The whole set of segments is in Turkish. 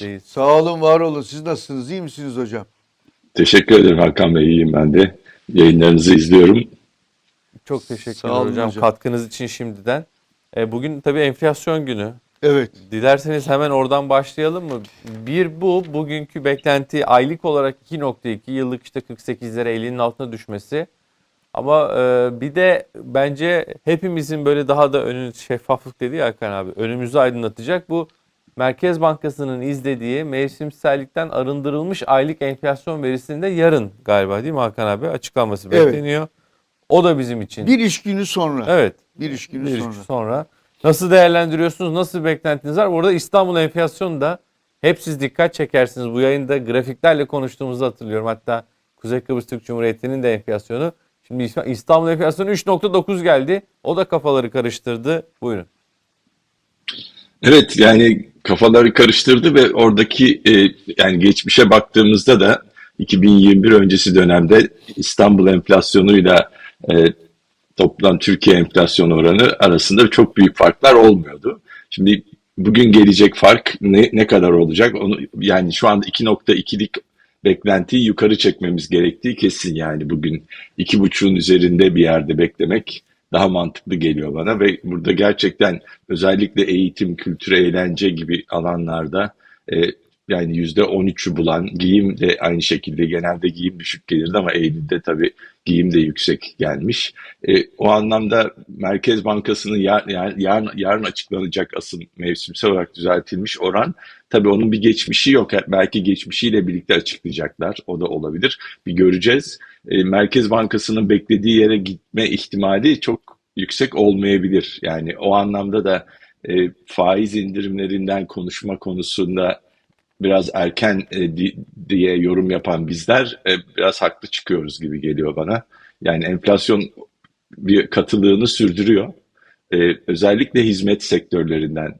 birlikteyiz. Sağ olun, var olun. Siz nasılsınız? İyi misiniz hocam? Teşekkür ederim Hakan Bey. İyiyim ben de. Yayınlarınızı izliyorum. Çok teşekkür Sağ olun ederim hocam, hocam. katkınız için şimdiden. E, bugün tabii enflasyon günü. Evet. Dilerseniz hemen oradan başlayalım mı? Bir bu, bugünkü beklenti aylık olarak 2.2, yıllık işte 48'lere 50'nin altına düşmesi. Ama e, bir de bence hepimizin böyle daha da önün şeffaflık dedi ya Hakan abi, önümüzü aydınlatacak bu Merkez Bankası'nın izlediği mevsimsellikten arındırılmış aylık enflasyon verisinde yarın galiba değil mi Hakan abi açıklanması Evet. bekleniyor. O da bizim için. Bir iş günü sonra. Evet. Bir iş günü Bir iş sonra. sonra. Nasıl değerlendiriyorsunuz? Nasıl beklentiniz var? Orada İstanbul enflasyonu da hep siz dikkat çekersiniz. Bu yayında grafiklerle konuştuğumuzu hatırlıyorum. Hatta Kuzey Kıbrıs Türk Cumhuriyeti'nin de enflasyonu. Şimdi İstanbul enflasyonu 3.9 geldi. O da kafaları karıştırdı. Buyurun. Evet yani kafaları karıştırdı ve oradaki e, yani geçmişe baktığımızda da 2021 öncesi dönemde İstanbul enflasyonuyla e, toplam Türkiye enflasyon oranı arasında çok büyük farklar olmuyordu. Şimdi bugün gelecek fark ne, ne kadar olacak? Onu yani şu anda 2.2'lik beklentiyi yukarı çekmemiz gerektiği kesin yani bugün iki buçuğun üzerinde bir yerde beklemek daha mantıklı geliyor bana ve burada gerçekten özellikle eğitim, kültür, eğlence gibi alanlarda e, yani yüzde 13'ü bulan giyim de aynı şekilde genelde giyim düşük gelirdi ama Eylül'de tabii giyim de yüksek gelmiş. E, o anlamda Merkez Bankası'nın yar, yar, yarın, yarın açıklanacak asıl mevsimsel olarak düzeltilmiş oran tabii onun bir geçmişi yok. Belki geçmişiyle birlikte açıklayacaklar. O da olabilir. Bir göreceğiz. E, Merkez Bankası'nın beklediği yere gitme ihtimali çok yüksek olmayabilir. Yani o anlamda da e, faiz indirimlerinden konuşma konusunda biraz erken e, di- diye yorum yapan bizler e, biraz haklı çıkıyoruz gibi geliyor bana. Yani enflasyon bir katılığını sürdürüyor. E, özellikle hizmet sektörlerinden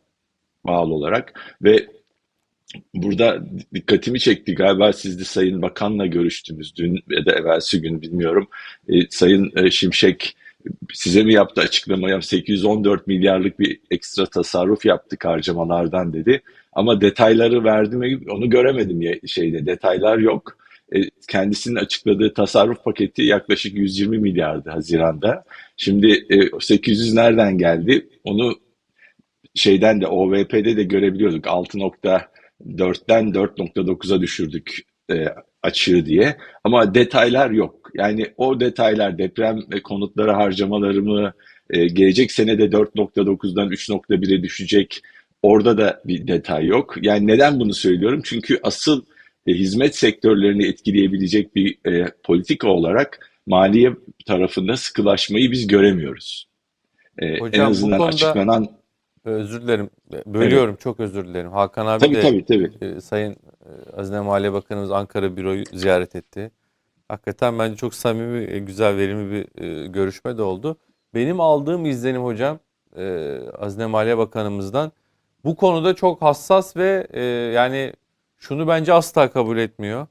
bağlı olarak ve burada dikkatimi çekti galiba siz de Sayın Bakan'la görüştünüz dün ya da evvelsi gün bilmiyorum. E, Sayın e, Şimşek size mi yaptı açıklamayı 814 milyarlık bir ekstra tasarruf yaptık harcamalardan dedi. Ama detayları verdi mi onu göremedim ya, şeyde detaylar yok. E, kendisinin açıkladığı tasarruf paketi yaklaşık 120 milyardı Haziran'da. Şimdi e, 800 nereden geldi? Onu şeyden de OVP'de de görebiliyorduk. 6.4'ten 4.9'a düşürdük e, açığı diye. Ama detaylar yok. Yani o detaylar deprem ve konutları harcamaları mı e, gelecek senede 4.9'dan 3.1'e düşecek. Orada da bir detay yok. Yani neden bunu söylüyorum? Çünkü asıl e, hizmet sektörlerini etkileyebilecek bir e, politika olarak maliye tarafında sıkılaşmayı biz göremiyoruz. E, Hocam, en bu azından konuda- açıklanan Özür dilerim. Bölüyorum. Çok özür dilerim. Hakan abi tabii de tabii tabii. e, Sayın e, Hazine Maliye Bakanımız Ankara Büro'yu ziyaret etti. Hakikaten bence çok samimi, e, güzel, verimli bir e, görüşme de oldu. Benim aldığım izlenim hocam e, Hazine Maliye Bakanımızdan bu konuda çok hassas ve yani şunu bence asla kabul etmiyor.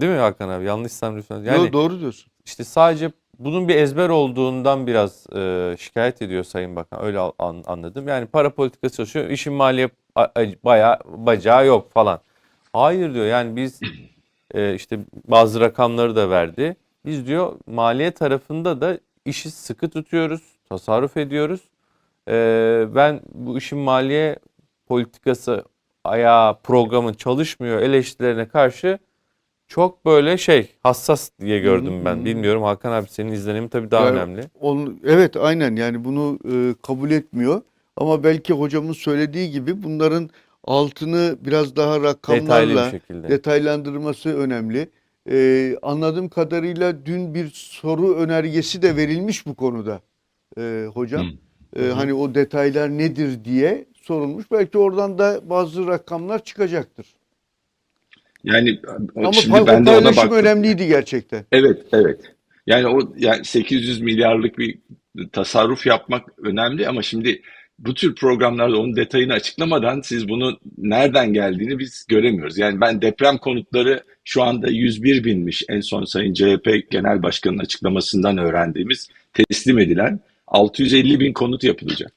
Değil mi Hakan abi? Yanlışsam lütfen. Yani Yo, doğru diyorsun. işte sadece bunun bir ezber olduğundan biraz e, şikayet ediyor Sayın Bakan. Öyle an- anladım. Yani para politikası çalışıyor. İşin maliye bayağı bacağı yok falan. Hayır diyor. Yani biz e, işte bazı rakamları da verdi. Biz diyor maliye tarafında da işi sıkı tutuyoruz, tasarruf ediyoruz. E, ben bu işin maliye politikası ayağı programın çalışmıyor eleştirilerine karşı çok böyle şey hassas diye gördüm ben. Bilmiyorum Hakan abi senin izlenimin tabii daha Ya, önemli. Onu, evet aynen yani bunu e, kabul etmiyor. Ama belki hocamın söylediği gibi bunların altını biraz daha Detaylı rakamlarla bir şekilde. detaylandırması önemli. E, anladığım kadarıyla dün bir soru önergesi de verilmiş bu konuda e, hocam. E, hani o detaylar nedir diye sorulmuş. Belki oradan da bazı rakamlar çıkacaktır. Yani Ama şimdi ben de ona paylaşım baktım. önemliydi gerçekten. Evet, evet. Yani o yani 800 milyarlık bir tasarruf yapmak önemli ama şimdi bu tür programlarda onun detayını açıklamadan siz bunu nereden geldiğini biz göremiyoruz. Yani ben deprem konutları şu anda 101 binmiş en son Sayın CHP Genel Başkanı'nın açıklamasından öğrendiğimiz teslim edilen 650 bin konut yapılacak.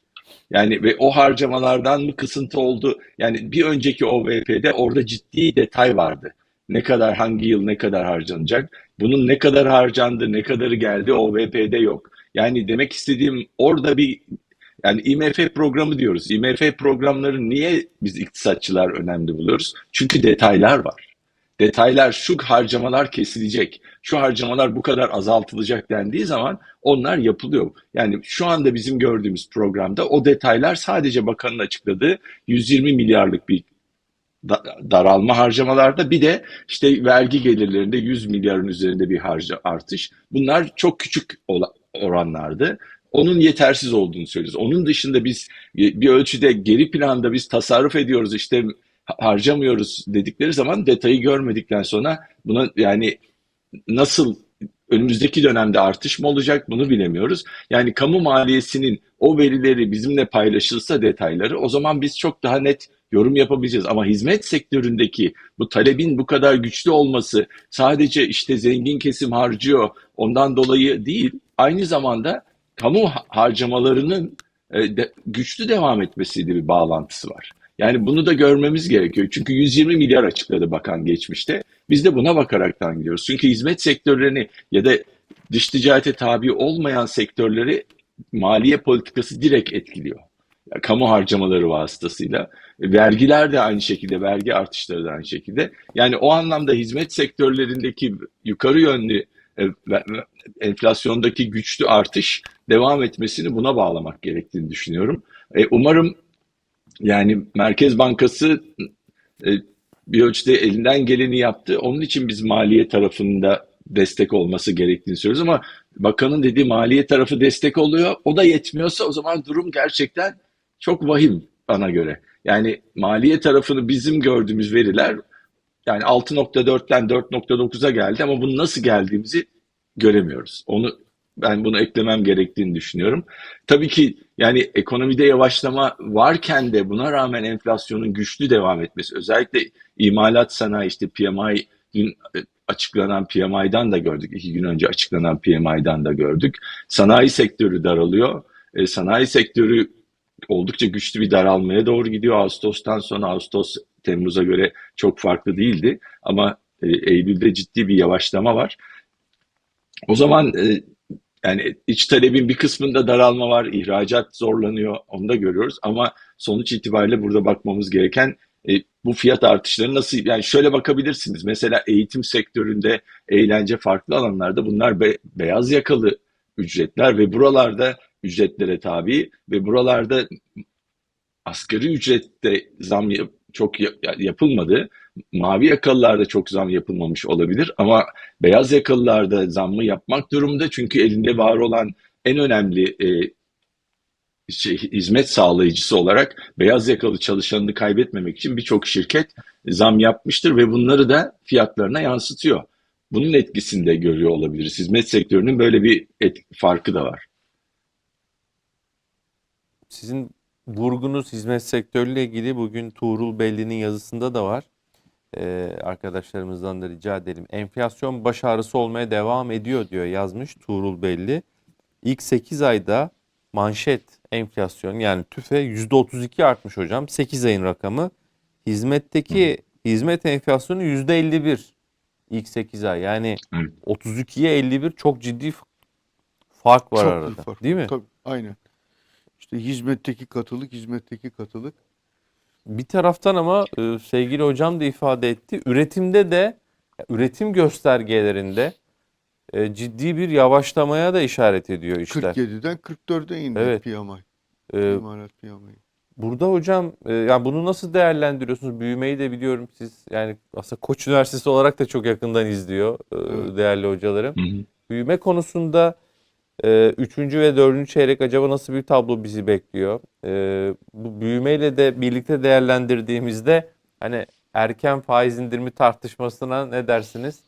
Yani ve o harcamalardan mı kısıntı oldu? Yani bir önceki OVP'de orada ciddi detay vardı. Ne kadar hangi yıl ne kadar harcanacak? Bunun ne kadar harcandı, ne kadarı geldi OVP'de yok. Yani demek istediğim orada bir yani IMF programı diyoruz. IMF programları niye biz iktisatçılar önemli buluyoruz? Çünkü detaylar var. Detaylar şu harcamalar kesilecek, şu harcamalar bu kadar azaltılacak dendiği zaman onlar yapılıyor. Yani şu anda bizim gördüğümüz programda o detaylar sadece bakanın açıkladığı 120 milyarlık bir da- daralma harcamalarda bir de işte vergi gelirlerinde 100 milyarın üzerinde bir harca artış. Bunlar çok küçük oranlardı. Onun yetersiz olduğunu söylüyoruz. Onun dışında biz bir ölçüde geri planda biz tasarruf ediyoruz işte harcamıyoruz dedikleri zaman detayı görmedikten sonra buna yani nasıl önümüzdeki dönemde artış mı olacak bunu bilemiyoruz. Yani kamu maliyesinin o verileri bizimle paylaşılsa detayları o zaman biz çok daha net yorum yapabileceğiz. Ama hizmet sektöründeki bu talebin bu kadar güçlü olması sadece işte zengin kesim harcıyor ondan dolayı değil. Aynı zamanda kamu ha- harcamalarının e, de- güçlü devam etmesiyle bir bağlantısı var. Yani bunu da görmemiz gerekiyor. Çünkü 120 milyar açıkladı bakan geçmişte. Biz de buna bakaraktan gidiyoruz. Çünkü hizmet sektörlerini ya da dış ticarete tabi olmayan sektörleri maliye politikası direkt etkiliyor. Ya, kamu harcamaları vasıtasıyla. Vergiler de aynı şekilde, vergi artışları da aynı şekilde. Yani o anlamda hizmet sektörlerindeki yukarı yönlü enflasyondaki güçlü artış devam etmesini buna bağlamak gerektiğini düşünüyorum. E, umarım yani Merkez Bankası e, bir ölçüde elinden geleni yaptı. Onun için biz maliye tarafında destek olması gerektiğini söylüyoruz ama bakanın dediği maliye tarafı destek oluyor. O da yetmiyorsa o zaman durum gerçekten çok vahim bana göre. Yani maliye tarafını bizim gördüğümüz veriler yani 6.4'ten 4.9'a geldi ama bunu nasıl geldiğimizi göremiyoruz. Onu ben bunu eklemem gerektiğini düşünüyorum. Tabii ki yani ekonomide yavaşlama varken de buna rağmen enflasyonun güçlü devam etmesi özellikle imalat sanayi işte PMI dün açıklanan PMI'dan da gördük. iki gün önce açıklanan PMI'dan da gördük. Sanayi sektörü daralıyor. E, sanayi sektörü oldukça güçlü bir daralmaya doğru gidiyor. Ağustos'tan sonra Ağustos Temmuz'a göre çok farklı değildi ama e, Eylül'de ciddi bir yavaşlama var. O zaman e, yani iç talebin bir kısmında daralma var, ihracat zorlanıyor, onu da görüyoruz ama sonuç itibariyle burada bakmamız gereken e, bu fiyat artışları nasıl yani şöyle bakabilirsiniz. Mesela eğitim sektöründe, eğlence farklı alanlarda bunlar be- beyaz yakalı ücretler ve buralarda ücretlere tabi ve buralarda asgari ücrette zam çok ya- yapılmadı. Mavi yakalılarda çok zam yapılmamış olabilir ama beyaz yakalılarda zammı yapmak durumunda çünkü elinde var olan en önemli e, şey, hizmet sağlayıcısı olarak beyaz yakalı çalışanını kaybetmemek için birçok şirket zam yapmıştır ve bunları da fiyatlarına yansıtıyor. Bunun etkisini de görüyor olabiliriz. Hizmet sektörünün böyle bir et, farkı da var. Sizin vurgunuz hizmet sektörüyle ilgili bugün Tuğrul Belli'nin yazısında da var. Ee, arkadaşlarımızdan da rica edelim. Enflasyon baş ağrısı olmaya devam ediyor diyor yazmış Tuğrul Belli. İlk 8 ayda manşet enflasyon yani tüfe %32 artmış hocam. 8 ayın rakamı. Hizmetteki hizmet enflasyonu %51 ilk 8 ay. Yani Evet. 32'ye 51 çok ciddi fark var Çok arada. fark. Değil mi? Tabii, aynen. İşte hizmetteki katılık, hizmetteki katılık. Bir taraftan ama e, sevgili hocam da ifade etti. Üretimde de üretim göstergelerinde e, ciddi bir yavaşlamaya da işaret ediyor işler. 47'den 44'e indi Evet. PMI. E, İmalat PMI. burada hocam e, yani bunu nasıl değerlendiriyorsunuz? Büyümeyi de biliyorum siz yani aslında Koç Üniversitesi olarak da çok yakından izliyor e, Evet. değerli hocalarım. Hı hı. Büyüme konusunda e, üçüncü ve dördüncü çeyrek acaba nasıl bir tablo bizi bekliyor? E, bu büyümeyle de birlikte değerlendirdiğimizde hani erken faiz indirimi tartışmasına ne dersiniz?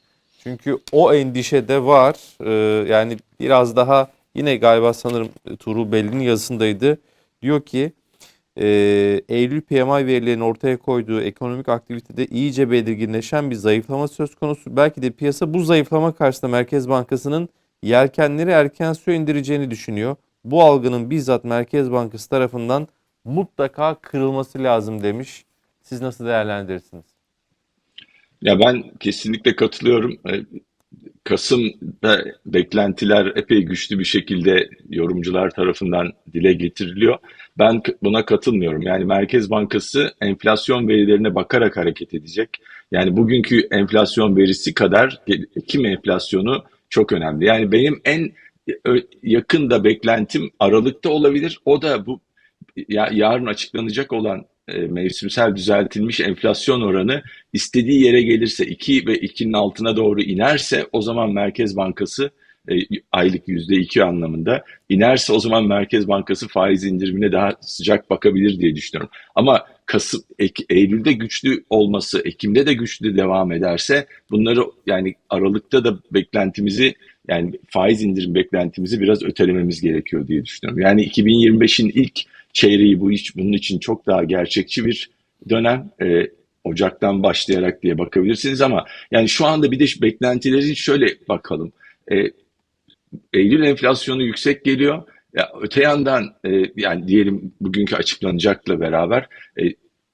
Çünkü o endişe de var. E, yani biraz daha yine galiba sanırım Tuğrul Belli'nin yazısındaydı. Diyor ki e, Eylül PMI verilerinin ortaya koyduğu ekonomik aktivitede iyice belirginleşen bir zayıflama söz konusu. Belki de piyasa bu zayıflama karşısında Merkez Bankası'nın yelkenleri erken suya indireceğini düşünüyor. bu algının bizzat Merkez Bankası tarafından mutlaka kırılması lazım demiş. Siz nasıl değerlendirirsiniz? Ya ben kesinlikle katılıyorum. E, Kasım'da beklentiler epey güçlü bir şekilde yorumcular tarafından dile getiriliyor. Ben buna katılmıyorum. Yani Merkez Bankası enflasyon verilerine bakarak hareket edecek. Yani bugünkü enflasyon verisi kadar Ekim enflasyonu çok önemli. Yani benim en yakında beklentim Aralık'ta olabilir. O da bu ya, yarın açıklanacak olan e, mevsimsel düzeltilmiş enflasyon oranı istediği yere gelirse 2 ve 2'nin altına doğru inerse o zaman Merkez Bankası e, aylık %2 anlamında inerse o zaman Merkez Bankası faiz indirimine daha sıcak bakabilir diye düşünüyorum. Ama Kasım, Ek- Eylül'de güçlü olması, Ekim'de de güçlü devam ederse bunları yani Aralık'ta da beklentimizi yani faiz indirim beklentimizi biraz ötelememiz gerekiyor diye düşünüyorum. Yani 2025'in ilk çeyreği bu iş bunun için çok daha gerçekçi bir dönem. E, Ocak'tan başlayarak diye bakabilirsiniz ama yani şu anda bir de şu beklentilerin şöyle bakalım. E, Eylül enflasyonu yüksek geliyor. Ya öte yandan e, yani diyelim bugünkü açıklanacakla beraber e,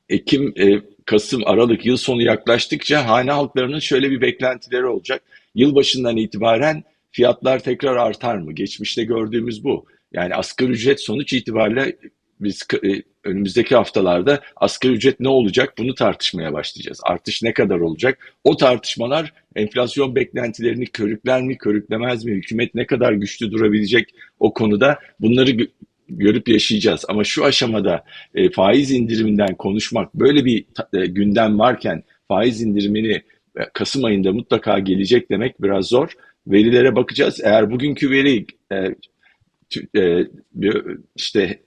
Ekim, e, Kasım, Aralık yıl sonu yaklaştıkça hane halklarının şöyle bir beklentileri olacak. Yılbaşından itibaren fiyatlar tekrar artar mı? Geçmişte gördüğümüz bu. Yani asgari ücret sonuç itibariyle biz e, önümüzdeki haftalarda asgari ücret ne olacak bunu tartışmaya başlayacağız. Artış ne kadar olacak? O tartışmalar enflasyon beklentilerini körükler mi, körüklemez mi? Hükümet ne kadar güçlü durabilecek o konuda bunları gö- görüp yaşayacağız. Ama şu aşamada e, faiz indiriminden konuşmak böyle bir e, gündem varken faiz indirimini e, Kasım ayında mutlaka gelecek demek biraz zor. Verilere bakacağız. Eğer bugünkü veri e, e, işte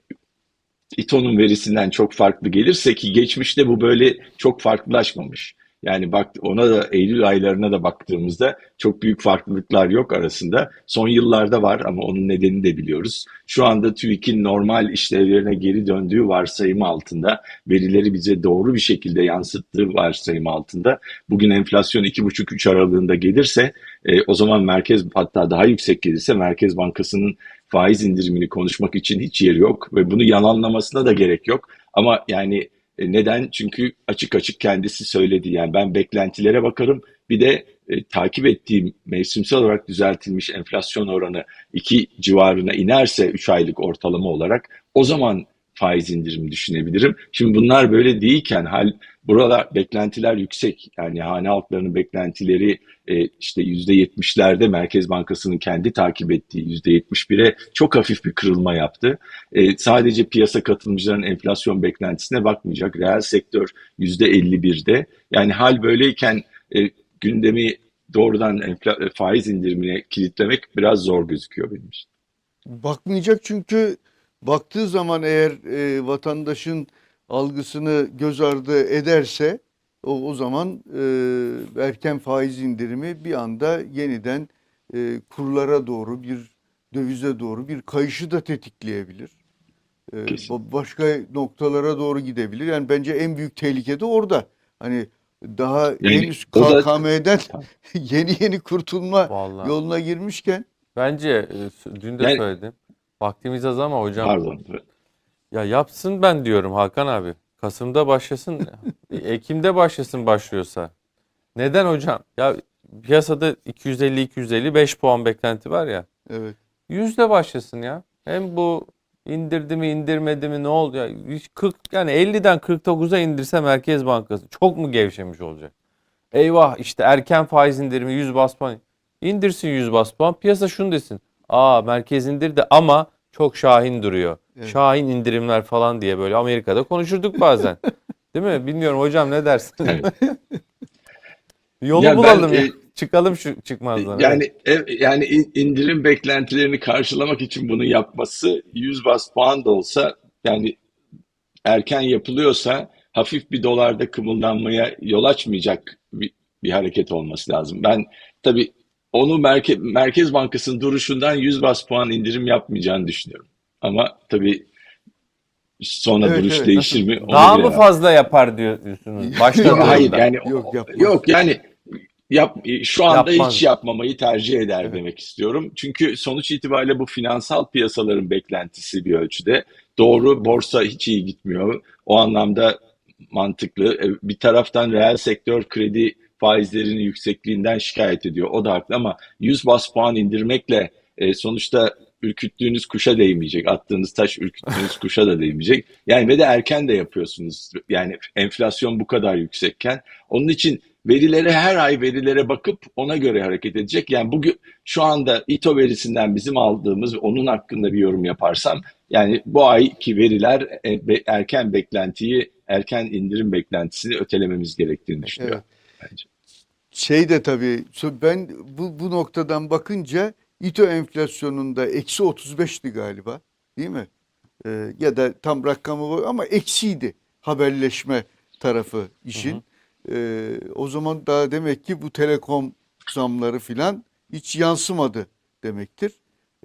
İTO'nun verisinden çok farklı gelirse ki geçmişte bu böyle çok farklılaşmamış. Yani bak ona da Eylül aylarına da baktığımızda çok büyük farklılıklar yok arasında. Son yıllarda var ama onun nedenini de biliyoruz. Şu anda TÜİK'in normal işlevlerine geri döndüğü varsayımı altında, verileri bize doğru bir şekilde yansıttığı varsayımı altında bugün enflasyon 2,5-3 aralığında gelirse e, o zaman merkez hatta daha yüksek gelirse Merkez Bankası'nın faiz indirimini konuşmak için hiç yeri yok ve bunu yalanlamasına da gerek yok. Ama yani e, neden? Çünkü açık açık kendisi söyledi. Yani ben beklentilere bakarım. Bir de e, takip ettiğim mevsimsel olarak düzeltilmiş enflasyon oranı 2 civarına inerse 3 aylık ortalama olarak o zaman faiz indirimi düşünebilirim. Şimdi bunlar böyle değilken hal buralar beklentiler yüksek. Yani hane halklarının beklentileri e, işte %70'lerde Merkez Bankası'nın kendi takip ettiği %71'e çok hafif bir kırılma yaptı. E, sadece piyasa katılımcıların enflasyon beklentisine bakmayacak. Reel sektör %51'de. Yani hal böyleyken e, gündemi doğrudan e, faiz indirimine kilitlemek biraz zor gözüküyor benim için. Bakmayacak çünkü baktığı zaman eğer e, vatandaşın algısını göz ardı ederse o, o zaman e, erken faiz indirimi bir anda yeniden e, kurlara doğru bir dövize doğru bir kayışı da tetikleyebilir. E, Kesin. başka noktalara doğru gidebilir. Yani bence en büyük tehlike de orada. Hani daha Yani henüz o da- KKM'den yeni yeni kurtulma Vallahi. yoluna girmişken Bence e, dün de Yani- söyledim. Vaktimiz az ama hocam Pardon. ya yapsın ben diyorum Hakan abi. Kasım'da başlasın, Ekim'de başlasın başlıyorsa. Neden hocam? Ya piyasada 250 250 5 puan beklenti var ya. evet. Yüzde başlasın ya. Hem bu indirdi mi indirmedi mi ne oldu ya? Hiç 40 yani 50'den 49'a indirse Merkez Bankası çok mu gevşemiş olacak? Eyvah işte erken faiz indirimi 100 bas puan. İndirsin 100 bas puan. Piyasa şunu desin. Aa merkez indirdi ama çok şahin duruyor. Evet. Şahin indirimler falan diye böyle Amerika'da konuşurduk bazen. Değil mi? Bilmiyorum hocam ne dersin? Yolu Ya ben, bulalım ya. e, Çıkalım şu çıkmazdan. Yani ev- yani in- indirim beklentilerini karşılamak için bunu yapması 100 bas puan da olsa yani erken yapılıyorsa hafif bir dolarda kımıldanmaya yol açmayacak bir, bir hareket olması lazım. Ben tabii onu Merke, Merkez Bankası'nın duruşundan 100 bas puan indirim yapmayacağını düşünüyorum. Ama tabii sonra Evet, duruş evet. değişir mi? Onu Daha mı bilemem. fazla yapar diyorsunuz? Başladığında. hayır yani Yok, yapmaz. yok yani yap, şu anda Yapmaz. hiç yapmamayı tercih eder Evet. demek istiyorum. Çünkü sonuç itibariyle bu finansal piyasaların beklentisi bir ölçüde. Doğru borsa hiç iyi gitmiyor. O anlamda mantıklı. E, Bir taraftan reel sektör kredi faizlerinin yüksekliğinden şikayet ediyor. O da haklı ama 100 bas puan indirmekle e, sonuçta ürküttüğünüz kuşa değmeyecek. Attığınız taş ürküttüğünüz kuşa da değmeyecek. Yani ve de erken de yapıyorsunuz. Yani enflasyon bu kadar yüksekken. Onun için verilere her ay verilere bakıp ona göre hareket edecek. Yani bugün şu anda İTO verisinden bizim aldığımız onun hakkında bir yorum yaparsam yani bu ayki veriler e, erken beklentiyi erken indirim beklentisini ötelememiz gerektiğini düşünüyorum. Bence. Şey de tabii ben bu, bu noktadan bakınca İTO enflasyonunda eksi 35'ti galiba değil mi? Ee, ya da tam rakamı var ama eksiydi haberleşme tarafı işin. Ee, o zaman daha demek ki bu telekom zamları filan hiç yansımadı demektir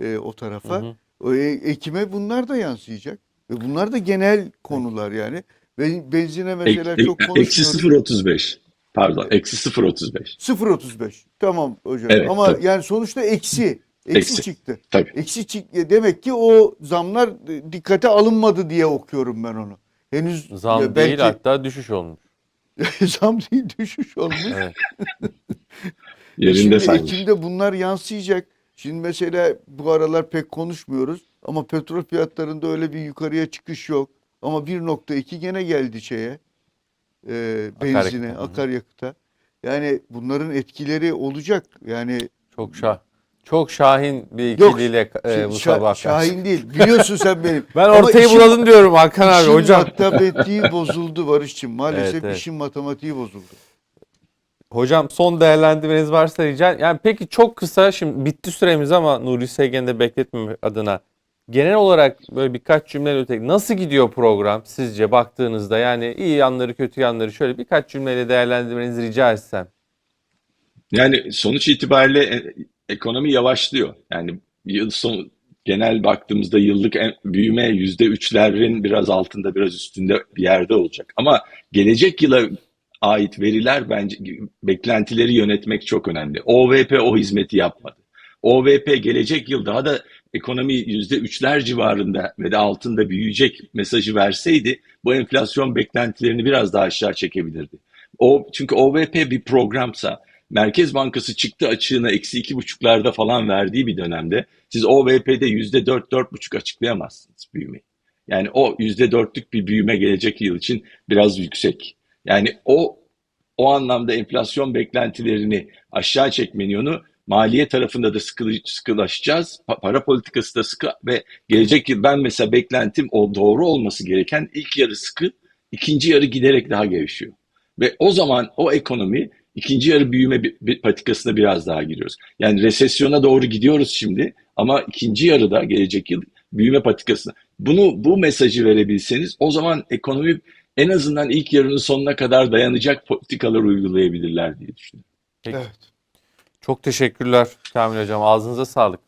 e, o tarafa. Hı hı. O, e, Ekim'e bunlar da yansıyacak. Ve bunlar da genel konular yani. Benzine mesela Ek- çok konuşmuyoruz. Eksi 0.35. Pardon, eksi 0.35. 0.35. Tamam hocam. Evet, Ama tabii. yani sonuçta eksi. Eksi, Eksi. çıktı. Tabii. Eksi çıktı. Demek ki o zamlar dikkate alınmadı diye okuyorum ben onu. Henüz Zam ya değil belki hatta düşüş olmuş. zam değil düşüş olmuş. Evet. Yerinde Şimdi saymış. Ekim'de bunlar yansıyacak. Şimdi mesela bu aralar pek konuşmuyoruz ama petrol fiyatlarında öyle bir yukarıya çıkış yok. Ama 1.2 gene geldi şeye. E, benzine, Akaryakıta. Yani bunların etkileri olacak. Yani Çok şah. Çok şahin bir Yok, ikiliyle e, Şa- bu sabah. Şahin değil. Biliyorsun sen benim. Ben Ama ortayı işin- buladım diyorum Hakan abi işin hocam. matematiği bozuldu Barış'cığım. Maalesef Evet, evet. işin matematiği bozuldu. Hocam son değerlendirmeniz varsa rica Yani peki çok kısa şimdi bitti süremiz ama Nuri Sevgen'i de bekletmemek adına genel olarak böyle birkaç cümleyle öte nasıl gidiyor program sizce baktığınızda yani iyi yanları kötü yanları şöyle birkaç cümleyle değerlendirmenizi rica etsem. Yani sonuç itibariyle e, ekonomi yavaşlıyor. Yani yıl sonu genel baktığımızda yıllık en- büyüme yüzde üçlerin biraz altında biraz üstünde bir yerde olacak. Ama gelecek yıla ait veriler bence beklentileri yönetmek çok önemli. OVP o hizmeti yapmadı. OVP gelecek yıl daha da ekonomi yüzde üçler civarında ve de altında büyüyecek mesajı verseydi bu enflasyon beklentilerini biraz daha aşağı çekebilirdi. O çünkü OVP bir programsa Merkez Bankası çıktı açığına eksi iki buçuklarda falan verdiği bir dönemde siz OVP'de yüzde dört, dört buçuk açıklayamazsınız büyümeyi. Yani o yüzde dörtlük bir büyüme gelecek yıl için biraz yüksek. Yani o o anlamda enflasyon beklentilerini aşağı çekmenin yolu maliye tarafında da sıkı, sıkılaşacağız. Pa- para politikası da sıkı ve gelecek yıl ben mesela beklentim o doğru olması gereken ilk yarı sıkı, ikinci yarı giderek daha gevşiyor. Ve o zaman o ekonomi ikinci yarı büyüme patikasına biraz daha giriyoruz. Yani resesyona doğru gidiyoruz şimdi ama ikinci yarıda gelecek yıl büyüme patikasına. Bunu bu mesajı verebilseniz o zaman ekonomi en azından ilk yarının sonuna kadar dayanacak politikalar uygulayabilirler diye düşünüyorum. Peki. Evet. Çok teşekkürler Kamil hocam ağzınıza sağlık.